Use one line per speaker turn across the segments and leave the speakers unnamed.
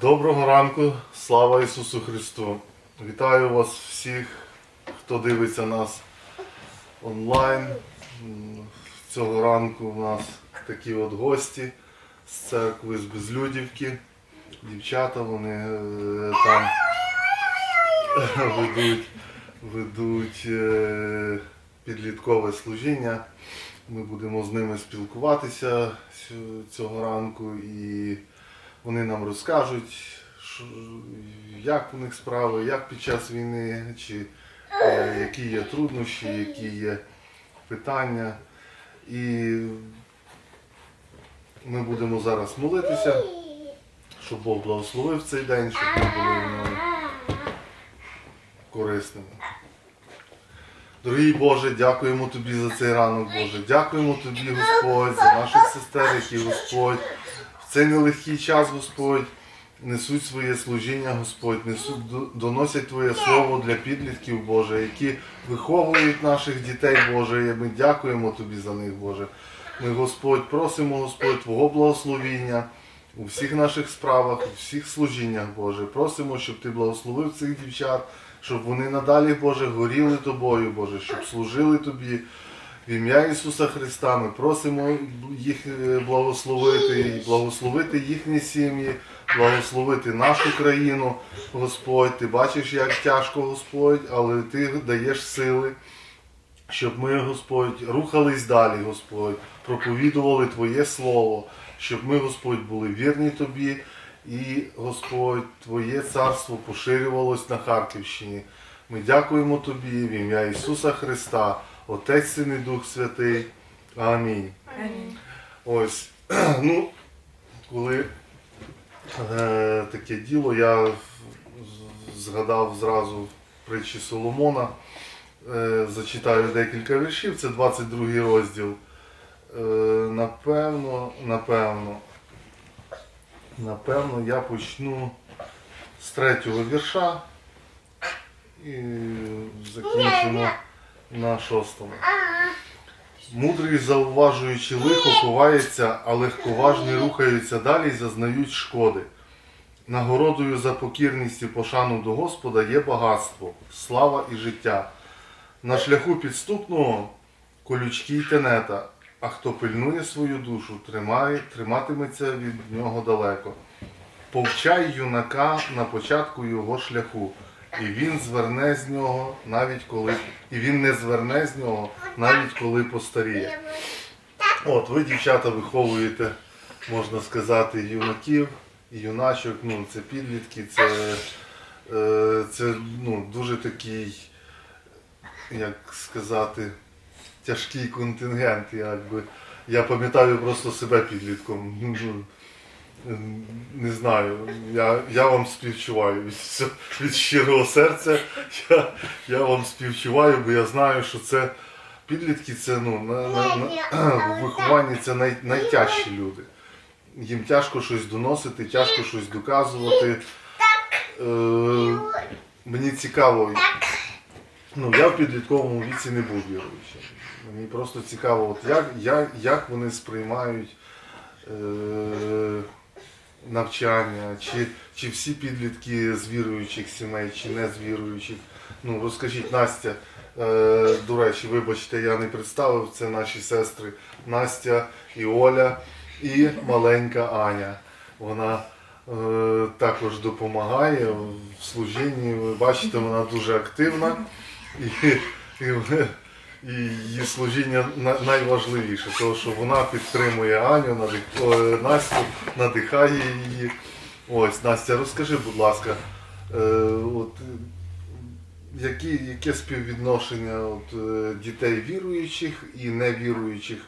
Доброго ранку, слава Ісусу Христу! Вітаю вас всіх, хто дивиться нас онлайн. Цього ранку у нас такі от гості з церкви з Безлюдівки. Дівчата, вони е, там ведуть, ведуть е, підліткове служіння. Ми будемо з ними спілкуватися цього ранку і вони нам розкажуть, як у них справи, як під час війни, чи е, які є труднощі, які є питання. І ми будемо зараз молитися, щоб Бог благословив цей день, щоб ми були корисними. Дорогий Боже, дякуємо Тобі за цей ранок, Боже. Дякуємо Тобі, Господь, за наших сестер, які Господь в цей нелегкий час, Господь, несуть своє служіння, Господь, несуть, доносять Твоє Слово для підлітків, Боже, які виховують наших дітей, Боже. І ми дякуємо Тобі за них, Боже. Ми, Господь, просимо, Господь, Твого благословіння у всіх наших справах, у всіх служіннях, Боже. Просимо, щоб Ти благословив цих дівчат, щоб вони надалі, Боже, горіли Тобою, Боже, щоб служили Тобі. В ім'я Ісуса Христа ми просимо їх е, благословити і благословити їхні сім'ї, благословити нашу країну, Господь. Ти бачиш, як тяжко, Господь, але Ти даєш сили, щоб ми, Господь, рухались далі, Господь, проповідували Твоє Слово, щоб ми, Господь, були вірні Тобі і, Господь, Твоє царство поширювалось на Харківщині. Ми дякуємо Тобі в ім'я Ісуса Христа, Отець Син і Дух Святий. Амінь.
Амінь.
Ось, ну, коли е, таке діло, я згадав зразу притчі Соломона, е, зачитаю декілька віршів, це 22 розділ. Е, напевно, напевно, напевно, я почну з третього вірша і закінчимо на шостому. Мудрий, зауважуючи лихо, ховається, а легковажні рухаються далі і зазнають шкоди. Нагородою за покірність і пошану до Господа є багатство, слава і життя. На шляху підступного колючки й тенета, а хто пильнує свою душу, тримає, триматиметься від нього далеко. Повчай юнака на початку його шляху, і він зверне з нього, навіть коли і він не зверне з нього, навіть коли постаріє. От ви, дівчата, виховуєте, можна сказати, юнаків юначок. Ну, це підлітки, це, е, це ну, дуже такий, як сказати, тяжкий контингент. Якби. Я пам'ятаю просто себе підлітком. Не знаю, я, я вам співчуваю від, від щирого серця. Я, я вам співчуваю, бо я знаю, що це підлітки, це ну, на, на, на, в вихованні це най, найтяжчі люди. Їм тяжко щось доносити, тяжко щось доказувати. Е, мені цікаво, ну, я в підлітковому віці не був віруючим. Мені просто цікаво, от як, як, як вони сприймають е, навчання, чи, чи всі підлітки з віруючих сімей, чи не з віруючих. Ну, розкажіть, Настя, е, до речі, вибачте, я не представив, це наші сестри Настя і Оля, і маленька Аня. Вона е, також допомагає в служінні. Ви бачите, вона дуже активна. І, і, і її служіння на- найважливіше, тому що вона підтримує Аню, надих... Настю, надихає її. Ось, Настя, розкажи, будь ласка, е, от, які, яке співвідношення от, е, дітей віруючих і невіруючих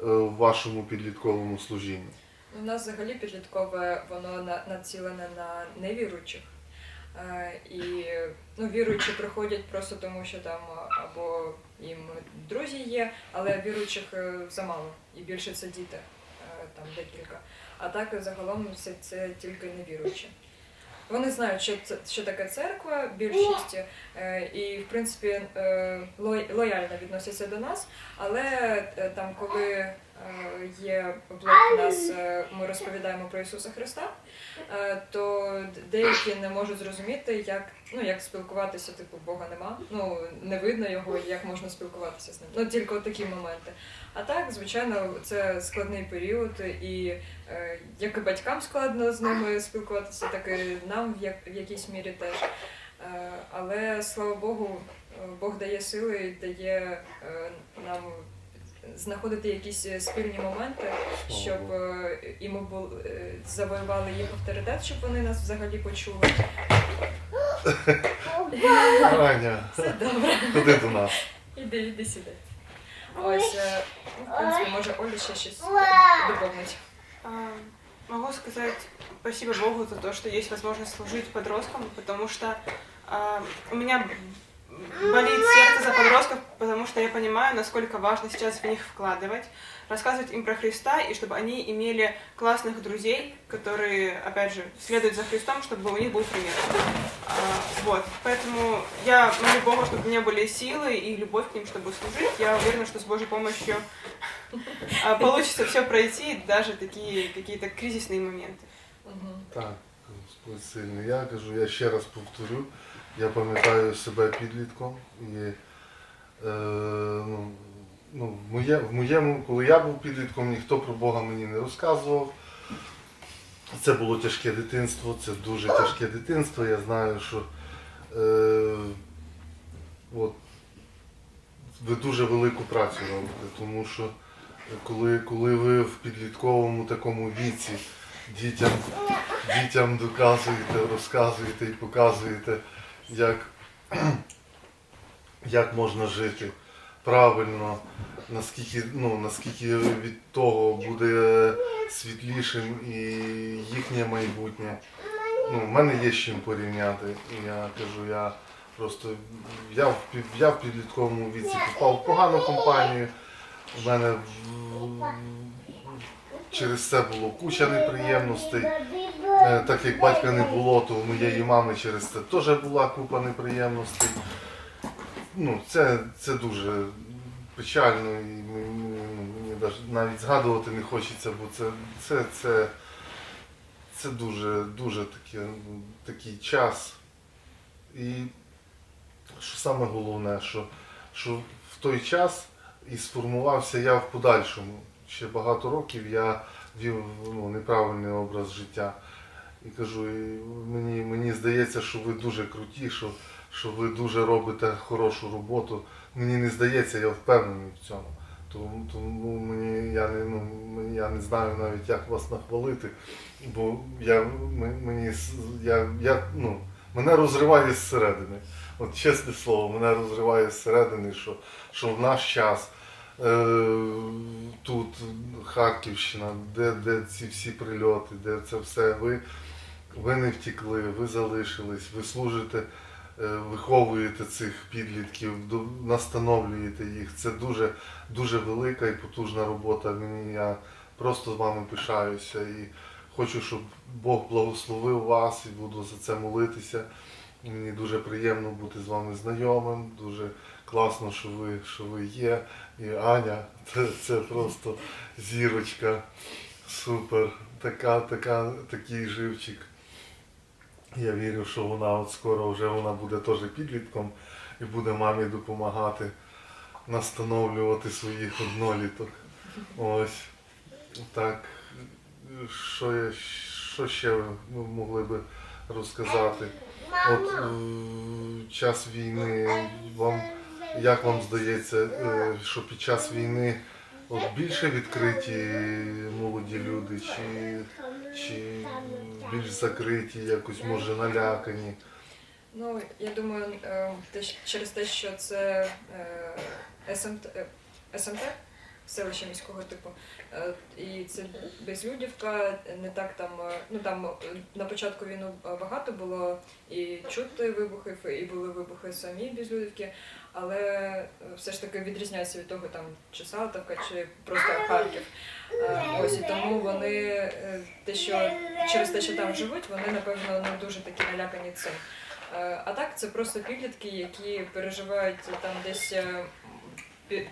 е, в вашому підлітковому служінні?
У нас взагалі підліткове воно на- націлене на невіруючих. Е, І ну, віруючі приходять просто тому, що там або їм друзі є, але віруючих е, замало. І більше це діти, е, там декілька. А так загалом це, це тільки невіруючі. Вони знають, що це що таке церква, більшість, е, і в принципі е, лояльно відносяться до нас. Але е, там, коли е, є блог у нас, е, ми розповідаємо про Ісуса Христа, е, то деякі не можуть зрозуміти, як, ну, як спілкуватися, типу, Бога нема, ну, не видно його, як можна спілкуватися з ним. Ну, тільки от такі моменти. А так, звичайно, це складний період, і е, як і батькам складно з ними спілкуватися, так і нам в, як, в якійсь мірі теж. Е, але слава Богу, е, Бог дає сили і дає е, нам знаходити якісь е, спільні моменти, щоб е, і ми бу- е, завоювали їх авторитет, щоб вони нас взагалі почули.
Аня,
Все добре.
ходи до нас.
Іди, іди сюди. Ось, е, в принципі, може Оля ще щось доповнить.
А, Могу сказать спасибо Богу за то, что есть возможность служить подросткам, потому что а, у меня болит сердце за подростков, потому что я понимаю, насколько важно сейчас в них вкладывать, рассказывать им про Христа, и чтобы они имели классных друзей, которые, опять же, следуют за Христом, чтобы у них был пример. А, вот, поэтому я молю Бога, чтобы у меня были силы и любовь к ним, чтобы служить. Я уверена, что с Божьей помощью а, получится все пройти, даже такие какие-то кризисные моменты.
Так, сильний. Я кажу, я ще раз повторю. Я пам'ятаю себе підлітком і е, ну, ну, моє, в моєму, коли я був підлітком, ніхто про Бога мені не розказував. Це було тяжке дитинство, це дуже тяжке дитинство. Я знаю, що е, от, ви дуже велику працю робите, тому що коли, коли ви в підлітковому такому віці дітям, дітям доказуєте, розказуєте і показуєте, як, як можна жити правильно, наскільки, ну, наскільки від того буде світлішим і їхнє майбутнє. Ну, в мене є з чим порівняти. Я кажу, я просто я в, я в підлітковому віці попав в погану компанію. У мене через це було куча неприємностей. Е, Так як батька не було, то у моєї мами через це теж була купа неприємностей. Ну, це, це дуже печально і мені, навіть згадувати не хочеться, бо це, це, це, це дуже, дуже таке, такий час. І що саме головне, що, що в той час і сформувався я в подальшому. Ще багато років я вів ну, неправильний образ життя. І кажу, мені, мені здається, що ви дуже круті, що, що ви дуже робите хорошу роботу. Мені не здається, я впевнений в цьому. Тому, тому мені, я, не, ну, я не знаю навіть, як вас нахвалити, бо я, мені, я, я, ну, мене розриває зсередини. От чесне слово, мене розриває зсередини, що, що в наш час е, тут Харківщина, де, де ці всі прильоти, де це все, ви, ви не втекли, ви залишились, ви служите, е, виховуєте цих підлітків, настановлюєте їх. Це дуже, дуже велика і потужна робота. Мені я просто з вами пишаюся і хочу, щоб Бог благословив вас і буду за це молитися. Мені дуже приємно бути з вами знайомим. Дуже класно, що ви, що ви є. І Аня, це, це просто зірочка. Супер. Така, така, такий живчик. Я вірю, що вона от скоро вже вона буде теж підлітком і буде мамі допомагати настановлювати своїх одноліток. Ось. Так. Що, я, що ще ви могли би розказати? От е, час війни, вам, як вам здається, е, що під час війни от більше відкриті молоді люди, чи, чи більш закриті, якось може налякані?
Ну, я думаю, е, через те, що це СМТ, е, СМТ, селище міського типу, е, і це безлюдівка, не так там, е, ну там е, на початку війну багато було і чути вибухів, і були вибухи самі безлюдівки, але все ж таки відрізняється від того, там чи Салтовка, чи просто Харків. Ось і тому вони те, що через те, що там живуть, вони напевно не дуже такі налякані цим. А так це просто підлітки, які переживають там десь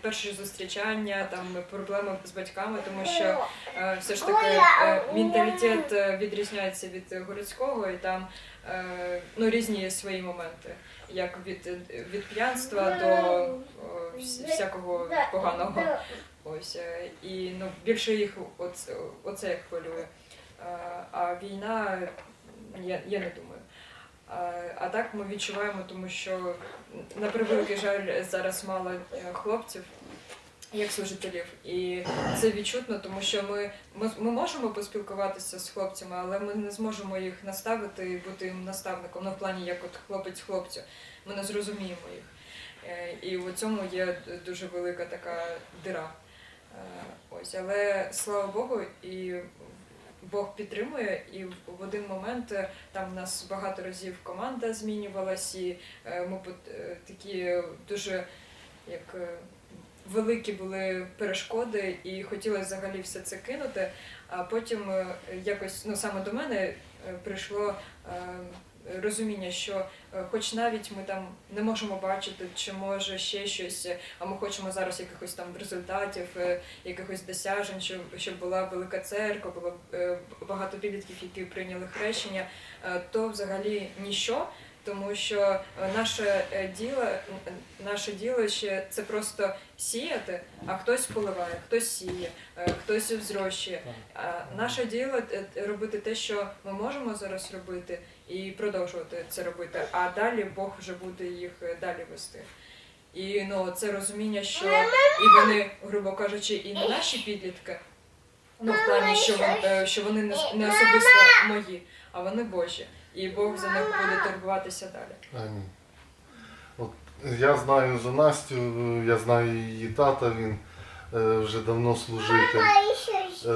перші зустрічання, там проблеми з батьками, тому що е, все ж таки е, менталітет е, відрізняється від городського, і там е, ну, різні свої моменти, як від, від п'янства до всякого поганого. Ось і ну більше їх оце, оце як хвилює. А війна, я, я не думаю. А, так ми відчуваємо, тому що на превеликий жаль зараз мало е, хлопців. Як служителів, і це відчутно, тому що ми, ми, ми можемо поспілкуватися з хлопцями, але ми не зможемо їх наставити і бути їм наставником. Ну, в плані як от хлопець хлопцю. Ми не зрозуміємо їх. Е, І у цьому є дуже велика така дира. Е, Ось, але слава Богу, і Бог підтримує, і в один момент е, там в нас багато разів команда змінювалась, і е, ми е, такі дуже як великі були перешкоди, і хотілося взагалі все це кинути. А потім якось ну саме до мене прийшло розуміння, що е, хоч навіть ми там не можемо бачити, чи може ще щось, а ми хочемо зараз якихось там результатів, е, якихось досяжень, щоб, щоб була велика церква, було е, багато підлітків, які прийняли хрещення, то взагалі ніщо. Тому що наше діло, наше діло ще це просто сіяти, а хтось поливає, хтось сіє, хтось взрощує. А наше діло робити те, що ми можемо зараз робити, і продовжувати це робити. А далі Бог вже буде їх е, далі вести. І ну це розуміння, що і вони, грубо кажучи, і не наші підлітки. Ну, в плані, що вони, е, що вони не, особисто мої, а вони Божі. І Бог за них буде турбуватися далі.
Амінь. От я знаю за Настю, я знаю її тата, він е, вже давно служитель. Е,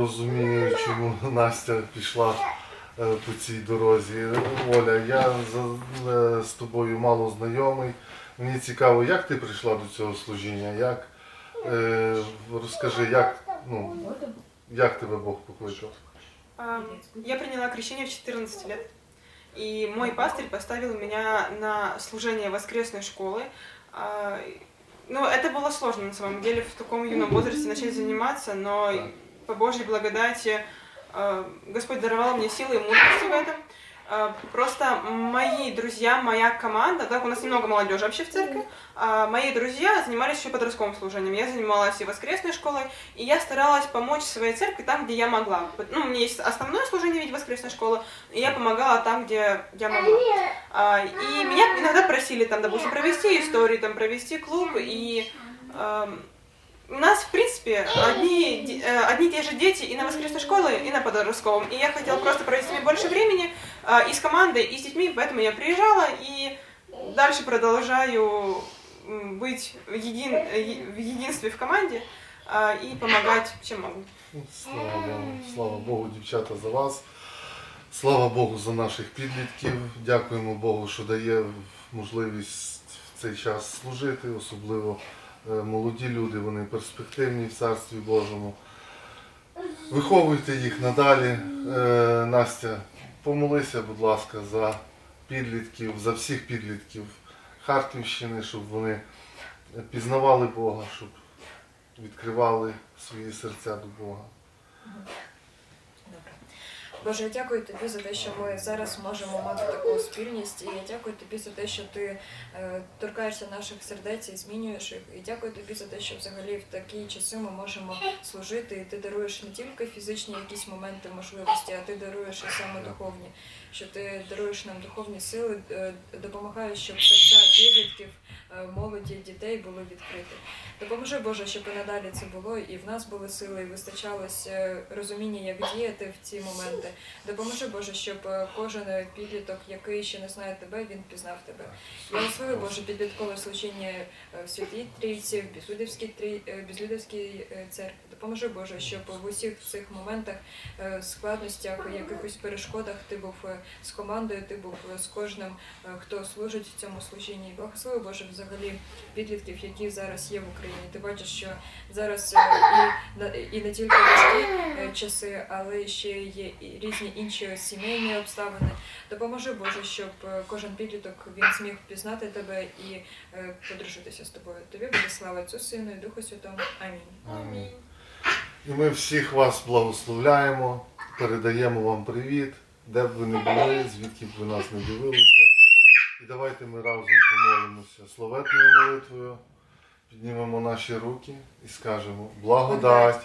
розумію, чому Настя пішла по цій дорозі. Оля, я за- е, з тобою мало знайомий. Мені цікаво, як ти прийшла до цього служіння? Як, е, розкажи, як, ну, як тебе Бог покликав?
А, Я приняла крещение в 14 лет, и мой пастырь поставил меня на служение воскресной школы. А, Ну, это было сложно на самом деле в таком юном возрасте начать заниматься, но по Божьей благодати а, Господь даровал мне силы и мудрости в этом. А, Просто мои друзья, моя команда, так у нас немного молодежи вообще в церкви, а мои друзья занимались еще подростковым служением. Я занималась и воскресной школой, и я старалась помочь своей церкви там, где я могла. Ну, у меня есть основное служение в виде воскресной школы, и я помогала там, где я могла. А, и меня иногда просили там, допустим, провести истории, там, провести клуб, и эм, у нас, в принципе, одни, де- э, одни и те же дети и на воскресной школе, и на подростковом. И я хотела просто провести с ними больше времени э, и с командой, и с детьми, поэтому я приезжала и дальше продолжаю м, быть в, един, э, е- в единстве в команде а, и помогать, чем могу.
Ну, Слава Богу, слава Богу, дівчата, за вас. Слава Богу за наших підлітків. Дякуємо Богу, що дає можливість в цей час служити, особливо е, Молоді люди, вони перспективні в Царстві Божому. Виховуйте їх надалі. Е, Настя, помолися, будь ласка, за підлітків, за всіх підлітків Харківщини, щоб вони пізнавали Бога, щоб відкривали свої серця до Бога.
Боже, я дякую тобі за те, що ми зараз можемо мати таку спільність, і я дякую тобі за те, що ти е, торкаєшся наших сердець і змінюєш їх. І дякую тобі за те, що взагалі в такі часи ми можемо служити, і ти даруєш не тільки фізичні якісь моменти можливості, а ти даруєш і саме духовні. Що ти даруєш нам духовні сили, е, допомагаєш, щоб серця підлітків, е, молоді, дітей були відкриті. Допоможи Боже, щоб і надалі це було, і в нас були сили, і вистачалось е, розуміння, як діяти в ці моменти. Допоможи Боже, щоб е, кожен підліток, який ще не знає тебе, він пізнав тебе. Благослови Боже підліткове служіння е, в святій трійці, в Безлюдівській е, Безлюдівській е, церкві. Допоможи Боже, щоб в усіх цих моментах, е, складностях, якихось перешкодах ти був е, з командою, ти був е, з кожним, е, хто служить в цьому служінні. Благослови Боже взагалі підлітків, які зараз є в Україні. Ти бачиш, що зараз е, і, і не тільки важкі е, часи, але ще є і різні інші сімейні обставини. Допоможи Боже, щоб е, кожен підліток він зміг пізнати тебе і е, подружитися з тобою. Тобі буде слава Отцю, Сину і Духу Святому. Амінь.
Амінь. І ми всіх вас благословляємо, передаємо вам привіт, де б ви не були, звідки б ви нас не дивилися. І давайте ми разом помолимося словетною молитвою, піднімемо наші руки і скажемо благодать